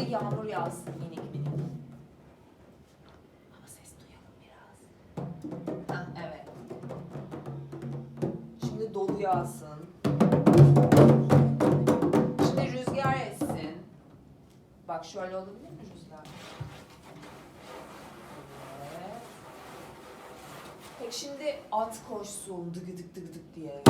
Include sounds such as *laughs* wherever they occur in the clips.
Yağmur yağsın minik minik. Ama ses duyalım biraz. Hah, evet. Şimdi dolu yağsın. Şimdi rüzgar essin. Bak şöyle olabilir mi rüzgar? Evet. Peki şimdi at koşsun dıgıdık dıgıdık diye.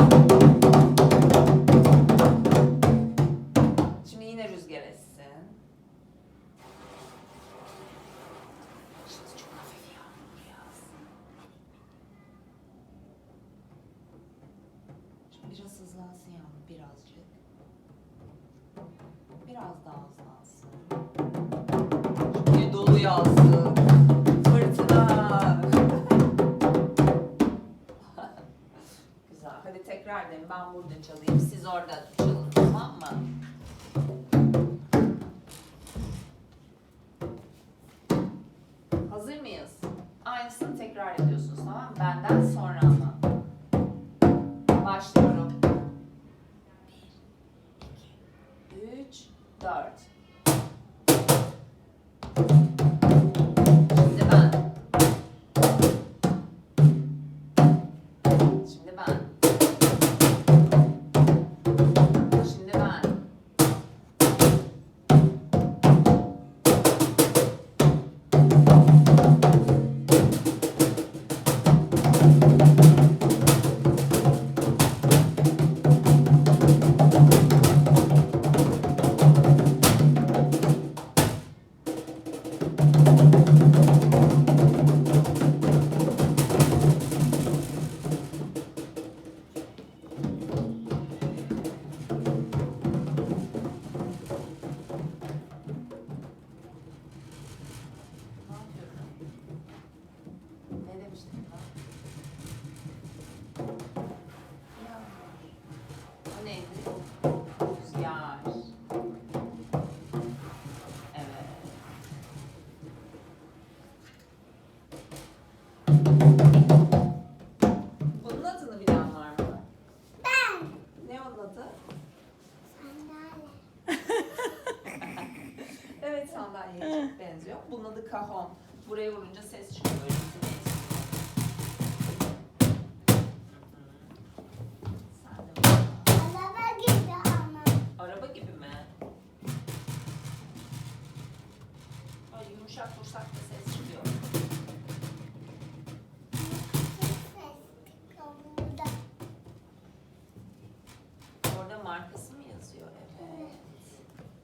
Hızlansın yağmur birazcık. Biraz daha hızlansın. Şimdi dolu yağsın. Fırtına. *laughs* Güzel. Hadi tekrar deyin. Ben burada çalayım. Siz orada çalın tamam mı? Hazır mıyız? Aynısını tekrar ediyorsunuz tamam mı? Benden sonra ama. Başlıyorum. Şimdi ben. Rüzgar. Evet. Bunun adını bilen var mı? Ben. Ne onun adı? *laughs* Evet sandalyeye çok benziyor. Bunun adı kajon. Buraya vurunca ses çıkıyor. Vursak da ses çıkıyor. Orada markası mı.